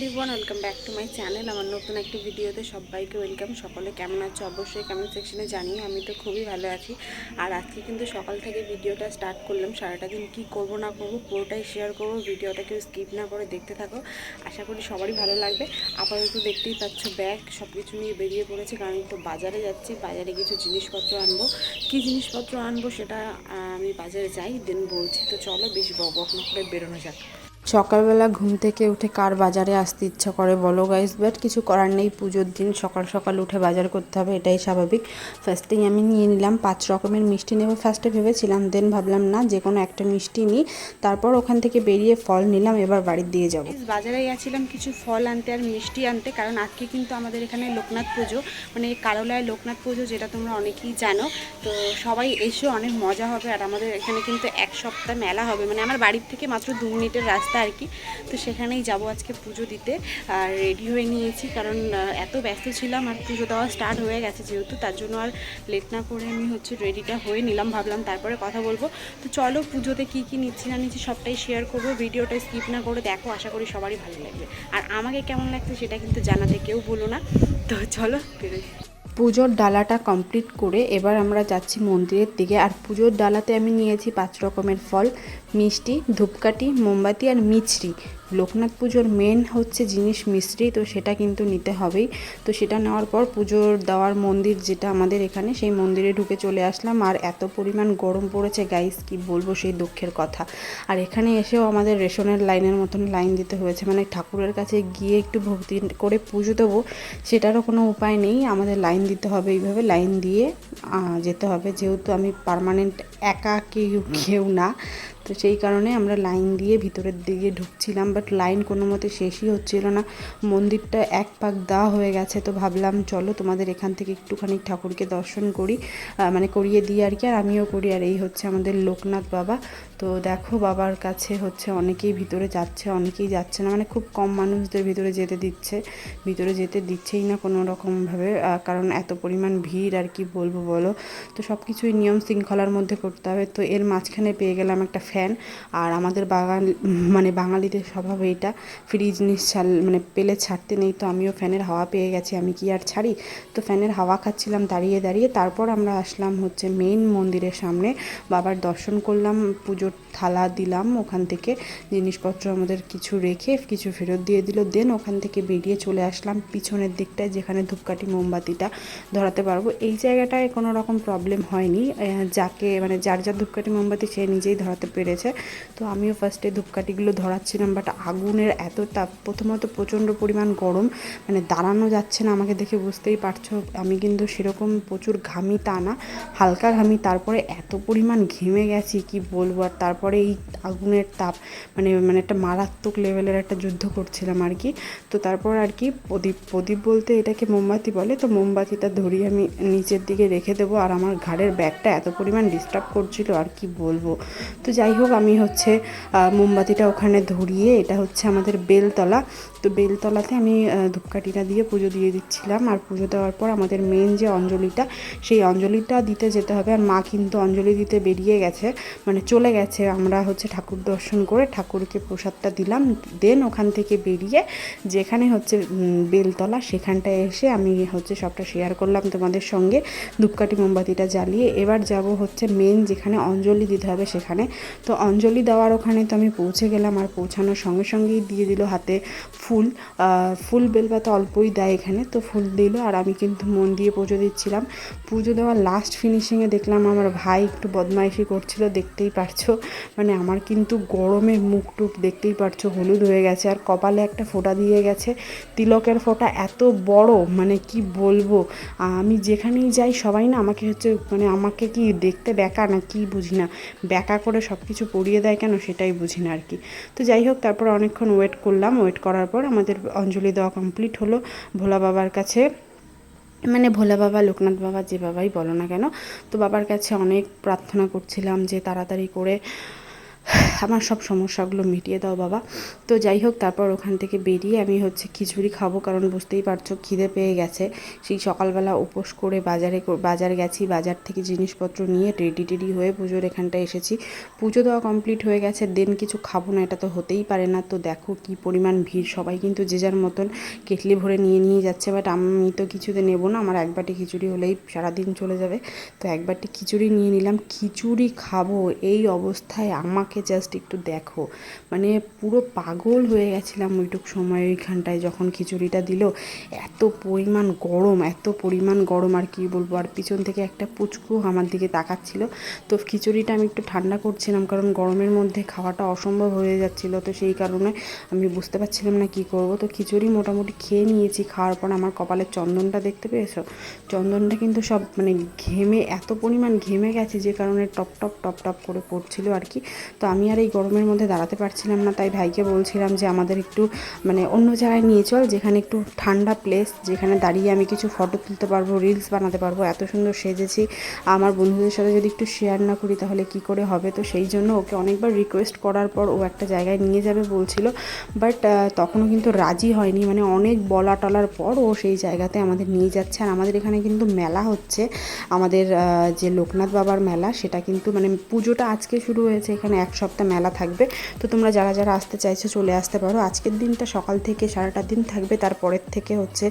Everyone welcome back to my channel আমার নতুন একটি ভিডিওতে সবাইকে ওয়েলকাম সকলে কেমন আছো অবশ্যই কমেন্ট সেকশনে জানিয়ে আমি তো খুবই ভালো আছি। আর আজকে কিন্তু সকাল থেকে ভিডিওটা স্টার্ট করলাম। সারাটা দিন কী করব না করব পুরোটাই শেয়ার করব। ভিডিওটা কেউ স্কিপ না করে দেখতে থাকো। আশা করি সবারই ভালো লাগবে। আপাতত দেখতেই পাচ্ছ ব্যাগ সব কিছু নিয়ে বেরিয়ে পড়েছে কারণ একটু বাজারে যাচ্ছি। বাজারে কিছু জিনিসপত্র আনব। কী জিনিসপত্র আনব সেটা আমি বাজারে যাই। দেন বলছি, তো চলো বেশি বক বক না করে বেরোনো যাক। সকালবেলা ঘুম থেকে উঠে কার বাজারে আসতে ইচ্ছা করে বলো গাইস বাট কিছু করার নেই, পুজোর দিন সকাল সকাল উঠে বাজার করতে হবে, এটাই স্বাভাবিক। ফার্স্টেই আমি নিয়ে নিলাম পাঁচ রকমের মিষ্টি নেব। ফার্স্টে ভেবেছিলাম দেন ভাবলাম, না যে কোনো একটা মিষ্টি নিই। তারপর ওখান থেকে বেরিয়ে ফল নিলাম, এবার বাড়ির দিয়ে যাব। বাজারে গেছিলাম কিছু ফল আনতে আর মিষ্টি আনতে, কারণ আজকে কিন্তু আমাদের এখানে লোকনাথ পুজো। মানে কারোলায় লোকনাথ পুজো, যেটা তোমরা অনেকেই জানো। তো সবাই এসে অনেক মজা হবে, আর আমাদের এখানে কিন্তু এক সপ্তাহ মেলা হবে। মানে আমার বাড়ির থেকে মাত্র দু মিনিটের রাস্তা আর কি। তো সেখানেই যাব আজকে পুজো দিতে। আর রেডি হয়ে নিয়েছি কারণ এত ব্যস্ত ছিলাম আর পুজো দেওয়া স্টার্ট হয়ে গেছে যেহেতু, তার জন্য আর লেট না করে আমি হচ্ছে রেডিটা হয়ে নিলাম। ভাবলাম তারপরে কথা বলব। তো চলো পুজোতে কী কী নিচ্ছি না নিচ্ছি সবটাই শেয়ার করব। ভিডিওটা স্কিপ না করে দেখো, আশা করি সবারই ভালো লাগবে। আর আমাকে কেমন লাগছে সেটা কিন্তু জানাতে কেউ বলো না। তো চলো বেরোই। পুজোর ডালাটা কমপ্লিট করে এবার আমরা যাচ্ছি মন্দিরের দিকে। আর পুজোর ডালাতে আমি নিয়েছি পাঁচ রকমের ফল। মিষ্টি, ধূপকাঠি, মোমবাতি আর মিছরি। লোকনাথ পুজোর মেন হচ্ছে জিনিস মিষ্টি তো সেটা কিন্তু নিতে হবেই। তো সেটা নেওয়ার পর পুজোর দেওয়ার মন্দির যেটা আমাদের এখানে সেই মন্দিরে ঢুকে চলে আসলাম। আর এত পরিমাণ গরম পড়েছে গাইস কি বলব সেই দুঃখের কথা। আর এখানে এসেও আমাদের রেশনের লাইনের মতন লাইন দিতে হয়েছে। মানে ঠাকুরের কাছে গিয়ে একটু ভক্তি করে পুজো দেবো সেটারও কোনো উপায় নেই। আমাদের লাইন দিতে হবে এইভাবে। লাইন দিয়ে যেতে হবে। যেহেতু আমি পার্মানেন্ট একা কেউ কেউ না তো সেই কারণে আমরা লাইন দিয়ে ভিতরের দিকে ঢুকছিলাম বাট লাইন কোনো মতে শেষই হচ্ছিল না। মন্দিরটা এক পাক দা হয়ে গেছে, তো ভাবলাম চলো তোমাদের এখান থেকে একটুখানি ঠাকুরকে দর্শন করি মানে করিয়ে দিই আর কি, আর আমিও করি। আর এই হচ্ছে আমাদের লোকনাথ বাবা। তো দেখো বাবার কাছে হচ্ছে অনেকেই ভিতরে যাচ্ছে, অনেকেই যাচ্ছে না। মানে খুব কম মানুষদের ভিতরে যেতে দিচ্ছে। ভিতরে যেতে দিচ্ছেই না কোনো রকমভাবে কারণ এত পরিমাণ ভিড় আর কি বলব বলো। তো সব কিছুই নিয়ম শৃঙ্খলার মধ্যে করতে হবে। তো এর মাঝখানে পেয়ে গেলাম একটা ফ্যান। আর আমাদের বাগান মানে বাঙালিদের স্বভাব এইটা ফ্রি জিনিস ছাল মানে পেলে ছাড়তে নেই। তো আমিও ফ্যানের হাওয়া পেয়ে গেছি, আমি কি আর ছাড়ি? তো ফ্যানের হাওয়া খাচ্ছিলাম দাঁড়িয়ে দাঁড়িয়ে। তারপর আমরা আসলাম হচ্ছে মেইন মন্দিরের সামনে। বাবার দর্শন করলাম পুজোর থালা দিলাম ওখান থেকে, জিনিসপত্র আমাদের কিছু রেখে কিছু ফেরত দিয়ে দিল। দেন ওখান থেকে বেরিয়ে চলে আসলাম পিছনের দিকটায়, যেখানে ধূপকাঠি, মোমবাতিটা ধরাতে পারব। এই জায়গাটায় কোনো রকম প্রবলেম হয়নি। যাকে মানে যার যার ধূপকাঠি, মোমবাতি সে নিজেই ধরাতে পেরেছে। তো আমিও ফার্স্টে ধূপকাঠিগুলো ধরাচ্ছিলাম বাট আগুনের এত তাপ, প্রথমত প্রচণ্ড পরিমাণ গরম মানে দাঁড়ানো যাচ্ছে না আমাকে দেখে বুঝতেই পারছ। আমি কিন্তু সেরকম প্রচুর ঘামি তা না, হালকা ঘামি, তারপরে এত পরিমাণ ঘেমে গেছি, কি বলব? আর তারপরে এই আগুনের তাপ মানে মানে একটা মারাত্মক লেভেলের একটা যুদ্ধ করছিলাম আর কি। তো তারপর আর কি প্রদীপ প্রদীপ বলতে এটাকে মোমবাতি বলে, তো মোমবাতিটা ধরিয়ে আমি নিচের দিকে রেখে দেবো আর আমার ঘাড়ের ব্যাগটা এত পরিমাণ ডিস্টার্ব করছিল আর কি বলব। তো যাই হোক, আমি হচ্ছে মোমবাতিটা ওখানে ধরিয়ে, এটা হচ্ছে আমাদের বেলতলা। তো বেলতলাতে আমি ধূপকাঠিটা দিয়ে পুজো দিয়ে দিচ্ছিলাম। আর পুজো দেওয়ার পর আমাদের মেন যে অঞ্জলিটা, সেই অঞ্জলিটা দিতে যেতে হবে। আর মা কিন্তু অঞ্জলি দিতে বেরিয়ে গেছে। মানে চলে গেছে। আমরা হচ্ছে ঠাকুর দর্শন করে ঠাকুরকে প্রসাদটা দিলাম। দেন ওখান থেকে বেরিয়ে যেখানে হচ্ছে বেলতলা, সেখানটায় এসে আমি হচ্ছে সবটা শেয়ার করলাম তোমাদের সঙ্গে। ধূপকাঠি মোমবাতিটা জ্বালিয়ে এবার যাব হচ্ছে মেন যেখানে অঞ্জলি দিতে হবে সেখানে। তো অঞ্জলি দেওয়ার ওখানে তো আমি পৌঁছে গেলাম। আর পৌঁছানোর সঙ্গে সঙ্গেই দিয়ে দিল হাতে ফুল ফুল বেলপাতা অল্পই দেয় এখানে, তো ফুল দিল। আর আমি কিন্তু মন দিয়ে পুজো দিচ্ছিলাম। পুজো দেওয়ার লাস্ট ফিনিশিংয়ে দেখলাম আমার ভাই একটু বদমাইশি করছিল, দেখতেই পারছ। মানে আমার কিন্তু গরমে মুখ টুক দেখতেই পারছ, হলুদ হয়ে গেছে। আর কপালে একটা ফোঁটা দিয়ে গেছে। তিলকের ফোঁটা এত বড় মানে কি বলব? আমি যেখানেই যাই, সবাই না আমাকে হচ্ছে মানে আমাকে কি দেখতে ব্যাকা না কি বুঝি না। ব্যাকা করে সব কিছু পরিয়ে দেয় কেন সেটাই বুঝি না আর কি। তো যাই হোক, তারপর অনেকক্ষণ ওয়েট করলাম। ওয়েট করার পর আমাদের অঞ্জলি দেওয়া কমপ্লিট হলো। ভোলা বাবার কাছে মানে ভোলা বাবা, লোকনাথ বাবা যে বাবাই বলো না কেন, তো বাবার কাছে অনেক প্রার্থনা করছিলাম যে তাড়াতাড়ি করে আমার সব সমস্যাগুলো মিটিয়ে দাও বাবা। তো যাই হোক, তারপর ওখান থেকে বেরিয়ে আমি হচ্ছে খিচুড়ি খাব, কারণ বুঝতেই পারছ খিদে পেয়ে গেছে। সেই সকালবেলা উপোস করে বাজারে বাজার গেছি, বাজার থেকে জিনিসপত্র নিয়ে রেডি টেডি হয়ে পুজোর এখানটা এসেছি। পুজো দেওয়া কমপ্লিট হয়ে গেছে, দেন কিছু খাব না, এটা তো হতেই পারে না। তো দেখো কি পরিমাণ ভিড়, সবাই কিন্তু যে যার মতন কেটলি ভরে নিয়ে নিয়ে যাচ্ছে, বাট আমি তো কিছুতে নেব না, আমার এক বাটি খিচুড়ি হলেই সারাদিন চলে যাবে। তো এক বাটি খিচুড়ি নিয়ে নিলাম, খিচুড়ি খাব, এই অবস্থায় আমাকে জাস্ট একটু দেখো। মানে পুরো পাগল হয়ে গেছিলাম ওইটুক সময় ওইখানটায় যখন খিচুড়িটা দিল। এত পরিমাণ গরম, এত পরিমাণ গরম আর কি বলব, আর পিছন থেকে একটা পুচকু আমার দিকে তাকাচ্ছিল। তো খিচুড়িটা আমি একটু ঠান্ডা করছিলাম কারণ গরমের মধ্যে খাওয়াটা অসম্ভব হয়ে যাচ্ছিল। তো সেই কারণে আমি বুঝতে পারছিলাম না কি করব। তো খিচুড়ি মোটামুটি খেয়ে নিয়েছি, খাওয়ার পর আমার কপালের চন্দনটা দেখতে পেয়েছ? চন্দনটা কিন্তু সব মানে ঘেমে, এত পরিমাণ ঘেমে গেছে যে কারণে টপ টপ টপ টপ করে পড়ছিল আর কি। তো আমি আর এই গরমের মধ্যে দাঁড়াতে পারছিলাম না, তাই ভাইকে বলছিলাম যে আমাদের একটু মানে অন্য জায়গায় নিয়ে চল, যেখানে একটু ঠান্ডা প্লেস যেখানে দাঁড়িয়ে আমি কিছু ফটো তুলতে পারব রিলস বানাতে পারব। এত সুন্দর সেজেছি। আমার বন্ধুদের সাথে যদি একটু শেয়ার না করি, তাহলে কি করে হবে? তো সেই জন্য ওকে অনেকবার রিকোয়েস্ট করার পর ও একটা জায়গায় নিয়ে যাবে বলছিল। বাট তখনও কিন্তু রাজি হয়নি। মানে অনেক বলা টলার পর ও সেই জায়গাতে আমাদের নিয়ে যাচ্ছে। আর আমাদের এখানে কিন্তু মেলা হচ্ছে। আমাদের যে লোকনাথ বাবার মেলা, সেটা কিন্তু মানে পুজোটা আজকে শুরু হয়েছে। এখানে এক সপ্তাহ মেলা থাকবে। তো তোমরা যারা যারা আসতে চাইছো চলে আসতে পারো। আজকের দিনটা সকাল থেকে সারাটা দিন থাকবে। তারপরের থেকে হচ্ছে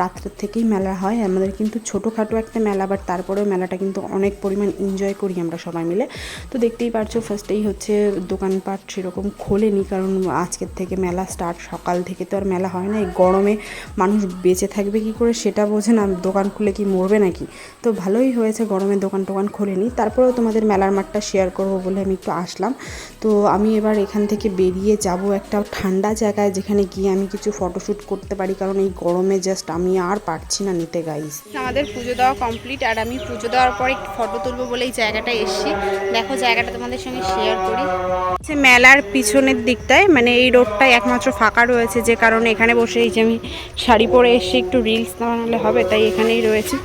রাত্রের থেকেই মেলা হয়। আমাদের কিন্তু ছোটোখাটো একটা মেলা বাট তারপরেও মেলাটা কিন্তু অনেক পরিমাণ এনজয় করি আমরা সবাই মিলে। তো দেখতেই পারছ ফার্স্টেই হচ্ছে দোকানপাট সেরকম খোলেনি, কারণ আজকের থেকে মেলা স্টার্ট সকাল থেকে তো আর মেলা হয় না। এই গরমে মানুষ বেঁচে থাকবে কি করে সেটা বোঝে না। দোকান খুলে কি মরবে নাকি? তো ভালোই হয়েছে, গরমে দোকান টোকান খোলেনি। তারপরেও তোমাদের মেলার মাঠটা শেয়ার করব বলে আমি একটু আসলাম। তো আমি এবার এখান থেকে বেরিয়ে যাব একটা ঠান্ডা জায়গায়, যেখানে গিয়ে আমি কিছু ফটোশ্যুট করতে পারি। কারণ এই গরমে জাস্ট আমি আর পারছি না নিতে গাইস আমাদের পুজো দেওয়া কমপ্লিট আর আমি পুজো দেওয়ার পরে ফটো তুলবো বলে এই জায়গাটা এসেছি। দেখো জায়গাটা তোমাদের সঙ্গে শেয়ার করি। মেলার পিছনের দিকটায় মানে এই রোডটাই একমাত্র ফাঁকা রয়েছে, যে কারণে এখানে বসে এই যে আমি শাড়ি পরে এসে একটু রিলস না বানালে হবে, তাই এখানেই রয়েছে।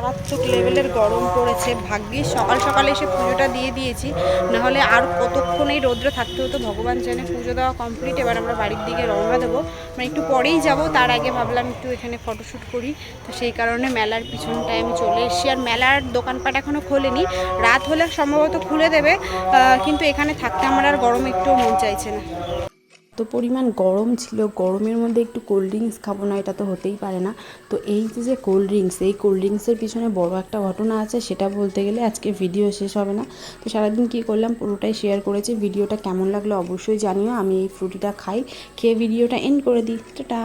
মারাত্মক লেভেলের গরম পড়েছে। ভাগ্যিস সকাল সকালে এসে পুজোটা দিয়ে দিয়েছি। নাহলে আর কতক্ষণ এই রৌদ্রে থাকতে হতো? ভগবান জানে পুজো দেওয়া কমপ্লিট এবার আমরা বাড়ির দিকে রওনা দেবো। মানে একটু পরেই যাব, তার আগে ভাবলাম একটু এখানে ফটোশ্যুট করি। তো সেই কারণে মেলার পিছনটায় আমি চলে এসেছি। আর মেলার দোকানপাট এখনও খোলেনি। রাত হলে সম্ভবত খুলে দেবে কিন্তু এখানে থাকতে আমার আর গরম একটুও মন চাইছে না। পরিমাণ গরম ছিল, গরমের মধ্যে একটু কোল্ড ড্রিঙ্কস খাব না, এটা তো হতেই পারে না। তো এই যে কোল্ড ড্রিঙ্কস এই কোল্ড ড্রিঙ্কসের পিছনে বড় একটা ঘটনা আছে, সেটা বলতে গেলে আজকে ভিডিও শেষ হবে না। তো সারাদিন কী করলাম, পুরোটাই শেয়ার করেছি, ভিডিওটা কেমন লাগল অবশ্যই জানিও, আমি এই ফ্রুটিটা খাই, খেয়ে ভিডিওটা এন্ড করে দিই। টাটা!